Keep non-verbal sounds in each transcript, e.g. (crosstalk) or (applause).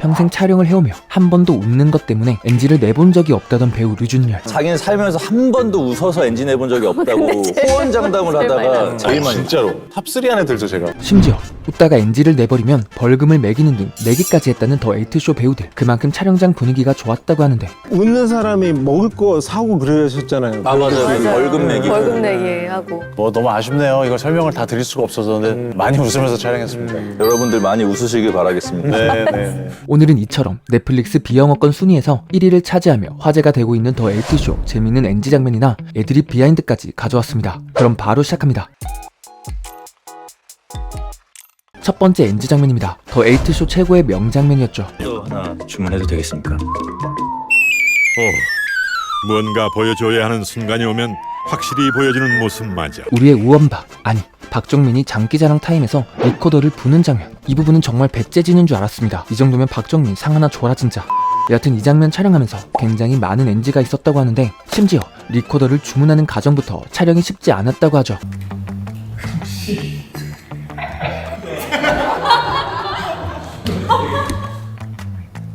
평생 촬영을 해오며 한 번도 웃는 것 때문에 NG를 내본 적이 없다던 배우 류준열. 자기는 살면서 한 번도 웃어서 엔진 해본 적이 없다고 호언장담을 하다가. 제일 많이 진짜로? 탑3 안에 들죠 제가. 심지어 웃다가 NG를 내버리면 벌금을 매기는 등 내기까지 했다는 더 에이트쇼 배우들. 그만큼 촬영장 분위기가 좋았다고 하는데. 웃는 사람이 먹을 거 사고 그러셨잖아요. 아 맞아요. 벌금 내기 벌금 내기. 하고. 뭐 너무 아쉽네요. 이걸 설명을 다 드릴 수가 없어서. 근데 많이 웃으면서 촬영했습니다. 여러분들 많이 웃으시길 바라겠습니다. 네 네 오늘은 이처럼 넷플릭스 비영어권 순위에서 1위를 차지하며 화제가 되고 있는 더 에이트쇼 재밌는 NG 장면이나 애드립 비하인드까지 가져왔습니다. 그럼 바로 시작합니다. 첫 번째 NG 장면입니다. 더 에이트쇼 최고의 명장면이었죠. 또 하나 주문해도 되겠습니까? 오, 무언가 보여줘야 하는 순간이 오면 확실히 보여지는 모습 맞아. 우리의 우원박 아니 박정민이 장기자랑 타임에서 리코더를 부는 장면 이 부분은 정말 배째지는 줄 알았습니다 이 정도면 박정민 상 하나 줘라 진짜 여하튼 이 장면 촬영하면서 굉장히 많은 NG가 있었다고 하는데 심지어 리코더를 주문하는 과정부터 촬영이 쉽지 않았다고 하죠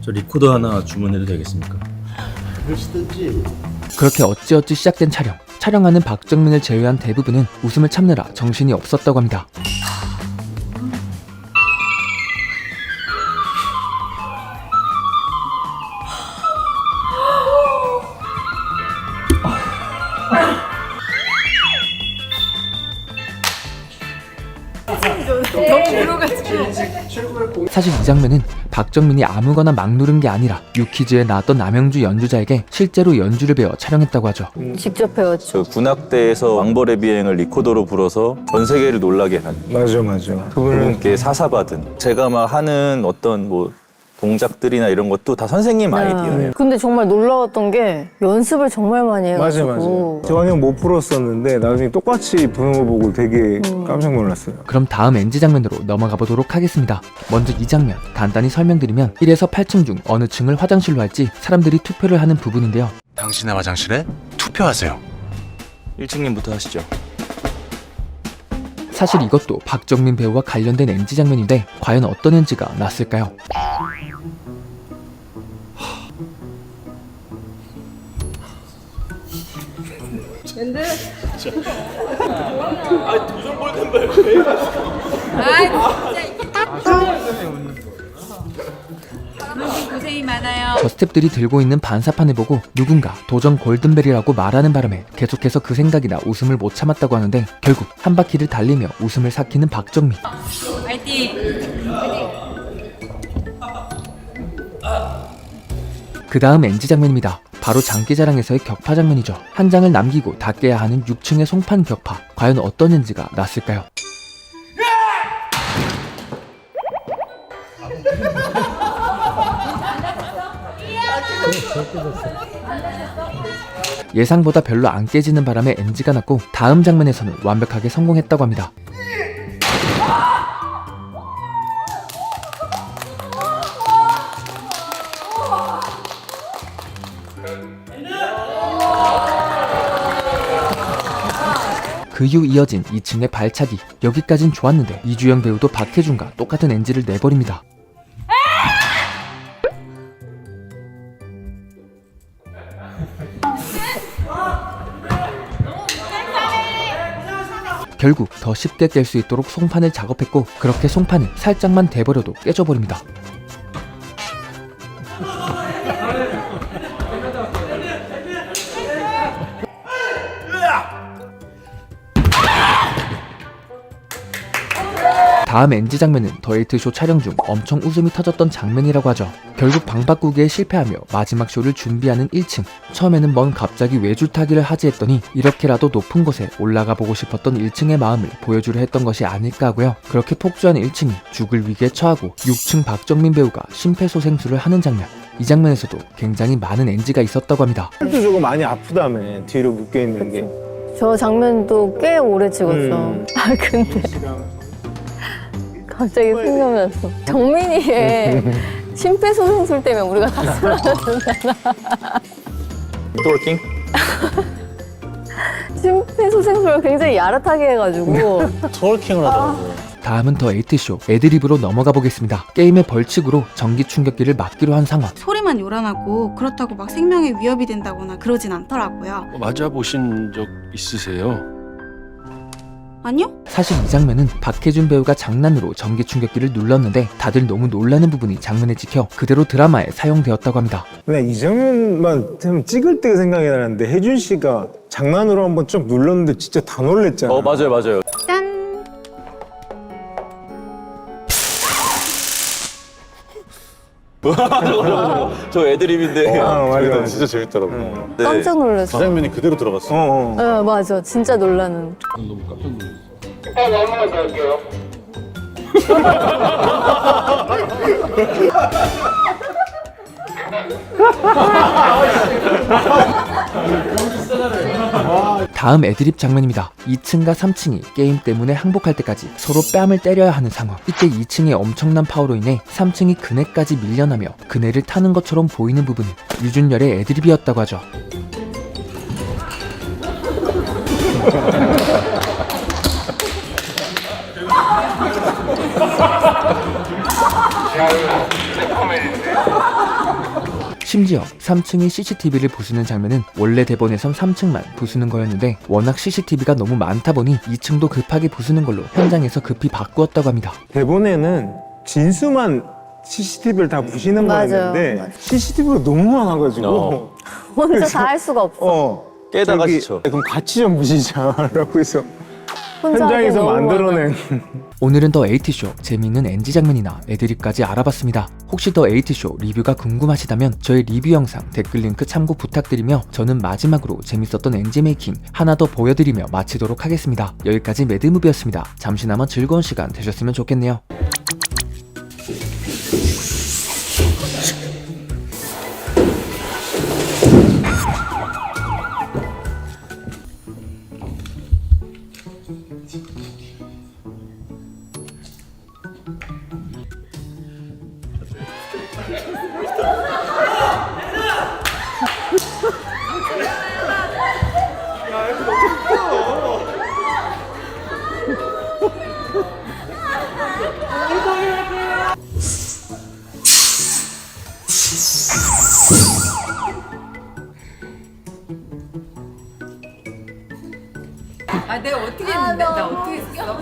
저 리코더 하나 주문해도 되겠습니까? 그렇게 어찌어찌 시작된 촬영. 촬영하는 박정민을 제외한 대부분은 웃음을 참느라 정신이 없었다고 합니다 사실 이 장면은 박정민이 아무거나 막 누른 게 아니라 유퀴즈에 나왔던 남영주 연주자에게 실제로 연주를 배워 촬영했다고 하죠. 직접 배웠죠. 저 군악대에서 왕벌의 비행을 리코더로 불어서 전 세계를 놀라게 한 맞아 맞아. 그분께 사사받은 제가 막 하는 어떤 뭐 동작들이나 이런 것도 다 선생님 아이디어예요 근데 정말 놀라웠던 게 연습을 정말 많이 맞아 해가지고. 맞아. 전혀 못 풀었었는데 나중에 똑같이 부는 거 보고 되게 깜짝 놀랐어요. 그럼 다음 NG 장면으로 넘어가 보도록 하겠습니다. 먼저 이 장면 간단히 설명드리면 1에서 8층 중 어느 층을 화장실로 할지 사람들이 투표를 하는 부분인데요. 당신의 화장실에 투표하세요 1층님부터 하시죠 사실 이것도 박정민 배우와 관련된 NG 장면인데 과연 어떤 NG가 났을까요? 고생이 많아요. 저 스탭들이 들고 있는 반사판을 보고 누군가 도전 골든벨이라고 말하는 바람에 계속해서 그 생각이나 웃음을 못 참았다고 하는데 결국 한 바퀴를 달리며 웃음을 삭히는 박정민. 화이팅! 그 다음 NG 장면입니다. 바로 장기자랑에서의 격파 장면이죠. 한 장을 남기고 닫게야 하는 6층의 송판 격파. 과연 어떤 NG가 났을까요? 예상보다 별로 안 깨지는 바람에 NG가 났고 다음 장면에서는 완벽하게 성공했다고 합니다. 그 이후 이어진 2층의 발차기 여기까진 좋았는데 이주영 배우도 박해준과 똑같은 NG를 내버립니다. 결국 더 쉽게 깰 수 있도록 송판을 작업했고 그렇게 송판은 살짝만 대버려도 깨져버립니다. 다음 NG 장면은 더 에이트 쇼 촬영 중 엄청 웃음이 터졌던 장면이라고 하죠. 결국 방 바꾸기에 실패하며 마지막 쇼를 준비하는 1층. 처음에는 뭔 갑자기 외줄타기를 하지 했더니 이렇게라도 높은 곳에 올라가 보고 싶었던 1층의 마음을 보여주려 했던 것이 아닐까 하고요. 그렇게 폭주한 1층이 죽을 위기에 처하고 6층 박정민 배우가 심폐소생술을 하는 장면. 이 장면에서도 굉장히 많은 NG가 있었다고 합니다. 팔도 저거 많이 아프다며 뒤로 묶여 있는 게. 저 장면도 꽤 오래 찍었죠. 음. (laughs) 아 근데 갑자기 생각났어. 정민이의 (laughs) 심폐소생술 때문에 우리가 다 쓰러졌잖아. 톨킹? 심폐소생술을 굉장히 야릇하게 해가지고 (laughs) 트월킹을 하더라고요 다음은 더 에이트쇼 애드립으로 넘어가 보겠습니다. 게임의 벌칙으로 전기 충격기를 맞기로 한 상황. 소리만 요란하고 그렇다고 막 생명에 위협이 된다거나 그러진 않더라고요. 맞아 보신 적 있으세요? 아니요? 사실 이 장면은 박해준 배우가 장난으로 전기 충격기를 눌렀는데 다들 너무 놀라는 부분이 장면에 찍혀 그대로 드라마에 사용되었다고 합니다. 근데 이 장면만 참 찍을 때 생각이 나는데 혜준 씨가 장난으로 한번 쭉 눌렀는데 진짜 다 놀랬잖아. 어 맞아요 맞아요. 짠! (laughs) 저 애드립인데. 아, 맞아, 맞아. 진짜 재밌더라고 요. 네. 깜짝 그 놀랐어. 장면이 그대로 들어갔어. 어, 어. 네, 맞아. 진짜 놀라는. (laughs) (laughs) 다음 애드립 장면입니다. 2층과 3층이 게임 때문에 항복할 때까지 서로 뺨을 때려야 하는 상황. 이때 2층의 엄청난 파워로 인해 3층이 그네까지 밀려나며 그네를 타는 것처럼 보이는 부분은 유준열의 애드립이었다고 하죠. 심지어 3층이 CCTV를 부수는 장면은 원래 대본에선 3층만 부수는 거였는데 워낙 CCTV가 너무 많다 보니 2층도 급하게 부수는 걸로 현장에서 급히 바꾸었다고 합니다. 대본에는 진수만 CCTV를 다 부시는 맞아요. 거였는데 맞아요. CCTV가 너무 많아가지고 어. 혼자 다 할 수가 없어. 어 깨다가 저기, 지쳐. 그럼 같이 좀 부시자라고 (laughs) 해서 현장에서 만들어낸 (laughs) 오늘은 더 에이트쇼 재미있는 NG 장면이나 애드립까지 알아봤습니다. 혹시 더 에이트쇼 리뷰가 궁금하시다면 저의 리뷰 영상 댓글 링크 참고 부탁드리며 저는 마지막으로 재밌었던 NG 메이킹 하나 더 보여드리며 마치도록 하겠습니다. 여기까지 매드무비였습니다. 잠시나마 즐거운 시간 되셨으면 좋겠네요. 아 내가 어떻게 했는데? 나 어떻게 했어?